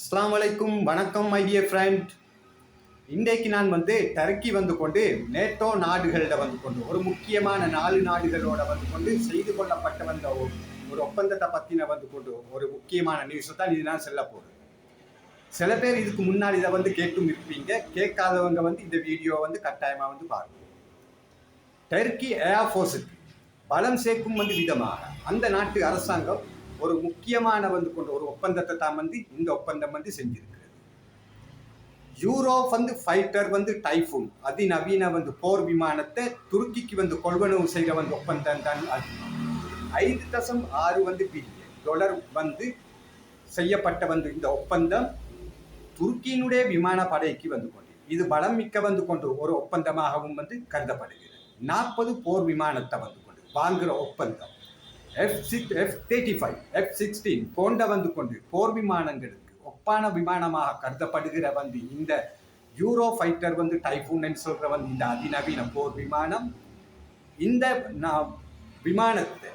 அஸ்லாம் வலைக்கும் வணக்கம் மை டியர் ஃப்ரெண்ட் இன்றைக்கு நான் வந்து டர்க்கி வந்து கொண்டு நேட்டோ நாடுகளில் வந்து கொண்டு ஒரு முக்கியமான நாலு நாடுகளோட வந்து கொண்டு செய்து கொள்ளப்பட்ட வந்த ஒரு ஒப்பந்தத்தை பற்றின வந்து கொண்டு ஒரு முக்கியமான நியூஸை தான் இது நான் சொல்ல போகிறேன் சில பேர் இதுக்கு முன்னாடி இதை வந்து கேட்டும் இருப்பீங்க கேட்காதவங்க வந்து இந்த வீடியோவை வந்து கட்டாயமாக வந்து பாருங்க டர்க்கி ஏர்ஃபோர்ஸுக்கு பலம் சேர்க்கும் வந்து விதமாக அந்த நாட்டு அரசாங்கம் ஒரு முக்கியமான வந்து கொண்ட ஒரு ஒப்பந்தத்தை தான் வந்து இந்த ஒப்பந்தம் வந்து செஞ்சிருக்கிறது. யூரோ வந்து ஃபைட்டர் வந்து டைஃபூன் அதிநவீன வந்து போர் விமானத்தை துருக்கிக்கு வந்து கொள்வனவு செய்கிற வந்து ஒப்பந்தம் தான் அது. ஐந்து தசம் ஆறு வந்து பில்லியன் டொலர் வந்து செய்யப்பட்ட வந்து இந்த ஒப்பந்தம் துருக்கியினுடைய விமான படைக்கு வந்து கொண்டு இது பலம் மிக்க வந்து கொண்டு ஒரு ஒப்பந்தமாகவும் வந்து கருதப்படுகிறது. நாற்பது போர் விமானத்தை வந்து கொண்டு வாங்குகிற ஒப்பந்தம். F six F thirty five F sixteen போன்ற வந்து கொண்டு போர் விமானங்களுக்கு ஒப்பான விமானமாக கருதப்படுகிற வந்து இந்த யூரோ ஃபைட்டர் வந்து டைஃபூன் சொல்கிற வந்து இந்த அதிநவீன போர் விமானம் இந்த நான் விமானத்தை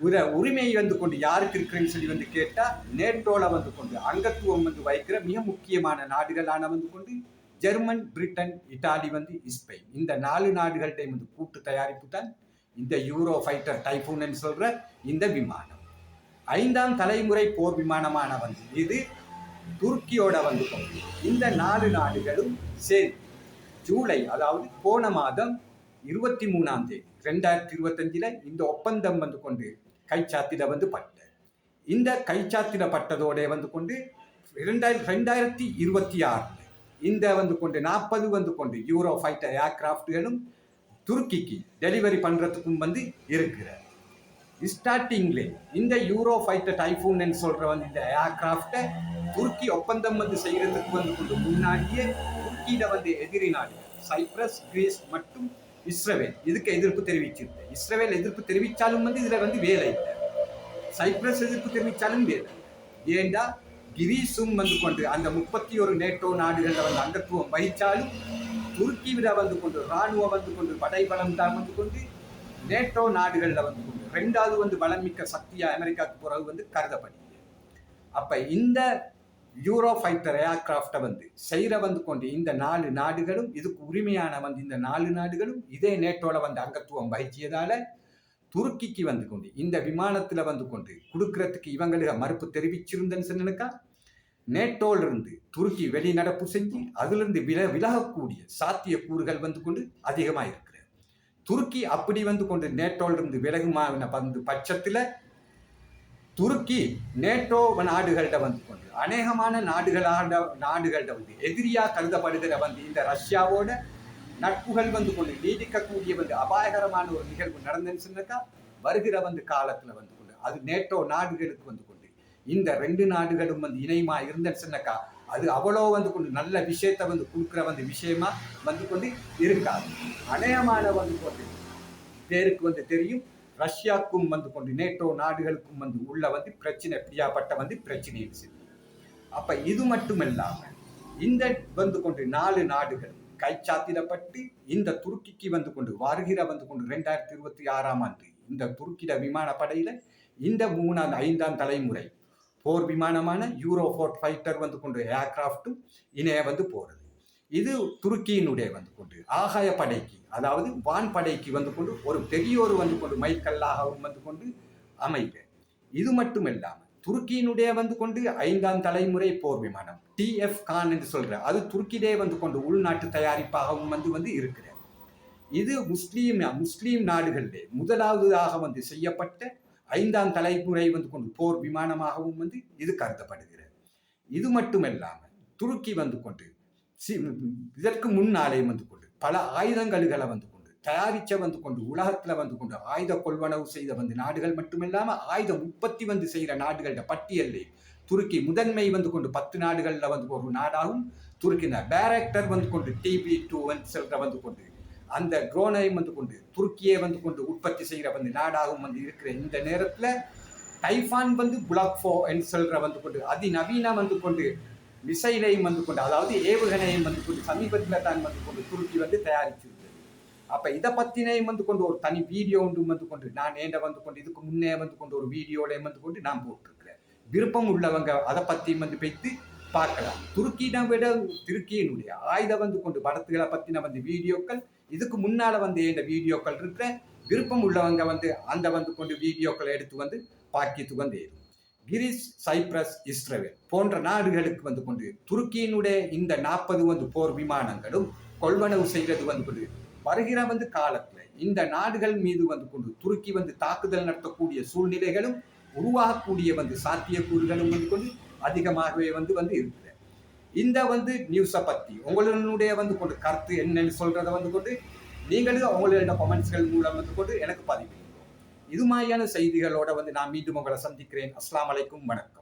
உர உரிமையை வந்து கொண்டு யாருக்கு இருக்குன்னு சொல்லி வந்து கேட்டால் நேட்டோவில் வந்து கொண்டு அங்கத்துவம் வந்து வைக்கிற மிக முக்கியமான நாடுகளான வந்து கொண்டு ஜெர்மன் பிரிட்டன் இத்தாலி வந்து ஸ்பெயின். இந்த நாலு நாடுகள்கிட்ட வந்து கூட்டு தயாரிப்பு தான் இந்த யூரோ ஃபைட்டர் டைஃபூன் சொல்ற இந்த விமானம். ஐந்தாம் தலைமுறை போர் விமானமான வந்து இது துருக்கியோட வந்து கொண்டு இந்த நாலு நாடுகளும் சேர்ந்து ஜூலை அதாவது போன மாதம் இருபத்தி மூணாம் தேதி ரெண்டாயிரத்தி இருபத்தஞ்சில் இந்த ஒப்பந்தம் வந்து கொண்டு கைச்சாத்திட வந்து பட்ட இந்த கைச்சாத்திடப்பட்டதோட வந்து கொண்டு ரெண்டாயிரம் ரெண்டாயிரத்தி இருபத்தி ஆறில் இந்த வந்து கொண்டு நாற்பது வந்து கொண்டு யூரோ ஃபைட்டர் ஏர்கிராஃப்ட்களும் துருக்கிக்கு டெலிவரி பண்ணுறதுக்கும் வந்து இருக்கிற ஸ்டார்டிங்ல இந்த யூரோ ஃபைட்டர் டைஃபூன் சொல்கிற வந்து இந்த ஏர்கிராஃப்டை துருக்கி ஒப்பந்தம் வந்து செய்கிறதுக்கு வந்து கொண்டு முன்னாடியே துருக்கியில் வந்து எதிரி நாடு சைப்ரஸ் கிரீஸ் மற்றும் இஸ்ரவேல். இதுக்கு எதிர்ப்பு தெரிவிச்சிருந்தேன் இஸ்ரவேல் எதிர்ப்பு தெரிவித்தாலும் வந்து இதில் வந்து வேலை இல்லை. சைப்ரஸ் எதிர்ப்பு தெரிவித்தாலும் வேலை ஏண்டா? கிரீஸும் வந்து கொண்டு அந்த முப்பத்தி ஒரு நேட்டோ நாடுகளில் வந்து அங்கத்துவம் வகித்தாலும் துருக்கியில வந்து கொண்டு இராணுவம் வந்து கொண்டு படைபலம் தான் வந்து கொண்டு நேட்டோ நாடுகளில் வந்து கொண்டு ரெண்டாவது வந்து வளம் மிக்க சக்தியாக அமெரிக்காவுக்கு பிறகு வந்து கருதப்படுது அப்போ இந்த யூரோ ஃபைட்டர் ஏர்கிராஃப்டை வந்து செய்கிற வந்து கொண்டு இந்த நாலு நாடுகளும் இதுக்கு உரிமையான வந்து இந்த நாலு நாடுகளும் இதே நேட்டோவில் வந்து அங்கத்துவம் வகிச்சியதால துருக்கிக்கு வந்து கொண்டு இந்த விமானத்தில் வந்து கொண்டு கொடுக்கறதுக்கு இவங்களுக்கு மறுப்பு தெரிவிச்சிருந்தேன்னு சொன்னனுக்கா? நேட்டோலிருந்து துருக்கி வெளிநடப்பு செஞ்சு அதிலிருந்து வில விலகக்கூடிய சாத்திய கூறுகள் வந்து கொண்டு அதிகமாக இருக்கிறது துருக்கி அப்படி வந்து கொண்டு நேட்டோலிருந்து விலகுமான வந்து பட்சத்தில் துருக்கி நேட்டோ நாடுகள்கிட்ட வந்து கொண்டு அநேகமான நாடுகளாக நாடுகள்கிட்ட வந்து எதிரியாக கருதப்படுகிற வந்து இந்த ரஷ்யாவோட நட்புகள் வந்து கொண்டு நீடிக்கக்கூடிய வந்து அபாயகரமான ஒரு நிகழ்வு நடந்துச்சுன்னாக்கா வருகிற வந்து காலத்தில் வந்து கொண்டு அது நேட்டோ நாடுகளுக்கு வந்து கொண்டு இந்த ரெண்டு நாடுகளும் வந்து இணையமா இருந்தேன்னு சொன்னாக்கா அது அவ்வளோ வந்து கொண்டு நல்ல விஷயத்தை வந்து கொடுக்குற வந்து விஷயமா வந்து கொண்டு இருக்காது அநேகமான வந்து கொண்டு பேருக்கு வந்து தெரியும். ரஷ்யாவுக்கும் வந்து கொண்டு நேட்டோ நாடுகளுக்கும் வந்து உள்ள வந்து பிரச்சனை பிரியாப்பட்ட வந்து பிரச்சனை சொல்லி அப்ப இது மட்டும் இல்லாமல் இந்த வந்து கொண்டு நாலு நாடுகள் கைச்சாத்திடப்பட்டு இந்த துருக்கிக்கு வந்து கொண்டு வருகிற வந்து கொண்டு ரெண்டாயிரத்தி இருபத்தி ஆறாம் ஆண்டு இந்த துருக்கிட விமானப்படையில இந்த மூணாம் ஐந்தாம் தலைமுறை போர் விமானமான யூரோ ஃபோர் ஃபைட்டர் வந்து கொண்டு ஏர்கிராஃப்ட்டும் இணைய வந்து போகிறது இது துருக்கியினுடைய வந்து கொண்டு ஆகாய படைக்கு அதாவது வான் படைக்கு வந்து கொண்டு ஒரு பெரியோர் வந்து கொண்டு மைக்கல்லாகவும் வந்து கொண்டு அமைப்பு இது மட்டும் இல்லாமல் துருக்கியினுடைய வந்து கொண்டு ஐந்தாம் தலைமுறை போர் விமானம் டிஎஃப் கான் என்று சொல்கிற அது துருக்கியிலே வந்து கொண்டு உள்நாட்டு தயாரிப்பாகவும் வந்து வந்து இருக்கிறது. இது முஸ்லீம் முஸ்லீம் நாடுகளிலே முதலாவதாக வந்து செய்யப்பட்ட ஐந்தாம் தலைமுறை வந்து கொண்டு போர் விமானமாகவும் வந்து இது கருதப்படுகிறது. இது மட்டுமல்லாமல் துருக்கி வந்து கொண்டு சி- இதற்கு முன்னாலே வந்து கொண்டு பல ஆயுதங்கள்களை வந்து கொண்டு தயாரிச்ச வந்து கொண்டு உலகத்துல வந்து கொண்டு ஆயுத கொள்வனவு செய்த வந்து நாடுகள் மட்டுமில்லாமல் ஆயுத உற்பத்தி வந்து செய்கிற நாடுகளோட பட்டியலில் துருக்கி முதன்மை வந்து கொண்டு பத்து நாடுகளில் வந்து ஒரு நாடாகவும் துருக்கின பேரக்டர் வந்து கொண்டு டிபி டூ வந்து செல்ற வந்து கொண்டு அந்த குரோனையும் வந்து கொண்டு துருக்கியை வந்து கொண்டு உற்பத்தி செய்கிற வந்து நாடாகவும் வந்து இருக்கிற இந்த நேரத்தில் டைஃபான் வந்து புலாக் ஃபோ என்று சொல்கிற வந்து கொண்டு அதிநவீன வந்து கொண்டு மிசைலையும் வந்து கொண்டு அதாவது ஏவுகணையும் வந்து கொண்டு சமீபத்தில் தான் வந்து கொண்டு துருக்கி வந்து தயாரிச்சிருக்கு அப்போ இதை பற்றினையும் வந்து கொண்டு ஒரு தனி வீடியோ ஒன்றும் வந்து கொண்டு நான் ஏண்ட வந்து கொண்டு இதுக்கு முன்னே வந்து கொண்டு ஒரு வீடியோலையும் வந்து கொண்டு நான் போட்டிருக்கிறேன். விருப்பம் உள்ளவங்க அதை பற்றியும் வந்து வைத்து பார்க்கலாம். துருக்கியிடம் விட துருக்கியினுடைய ஆயுத வந்து கொண்டு படத்துகளை பற்றின வந்து வீடியோக்கள் இதுக்கு முன்னால் வந்து இந்த வீடியோக்கள் இருக்கிற விருப்பம் உள்ளவங்க வந்து அந்த வந்து கொண்டு வீடியோக்களை எடுத்து வந்து பாக்கித்து வந்து ஏறும். கிரீஸ் சைப்ரஸ் இஸ்ரேல் போன்ற நாடுகளுக்கு வந்து கொண்டு துருக்கியினுடைய இந்த நாற்பது வந்து போர் விமானங்களும் கொள்வனவு செய்கிறது வந்து கொண்டு வருகிற வந்து காலத்தில் இந்த நாடுகள் மீது வந்து கொண்டு துருக்கி வந்து தாக்குதல் நடத்தக்கூடிய சூழ்நிலைகளும் உருவாகக்கூடிய வந்து சாத்தியக்கூறுகளும் வந்து கொண்டு அதிகமாகவே வந்து வந்து இருக்கிறது இந்த வந்து நியூஸை பற்றி உங்களுடைய வந்து கொண்டு கருத்து என்னன்னு சொல்கிறத வந்து கொண்டு நீங்களும் உங்களுடைய கமெண்ட்ஸ்கள் மூலம் வந்து கொண்டு எனக்கு பதிவு. இது மாதிரியான செய்திகளோட வந்து நான் மீண்டும் உங்களை சந்திக்கிறேன். அஸ்லாம் வலைக்கும் வணக்கம்.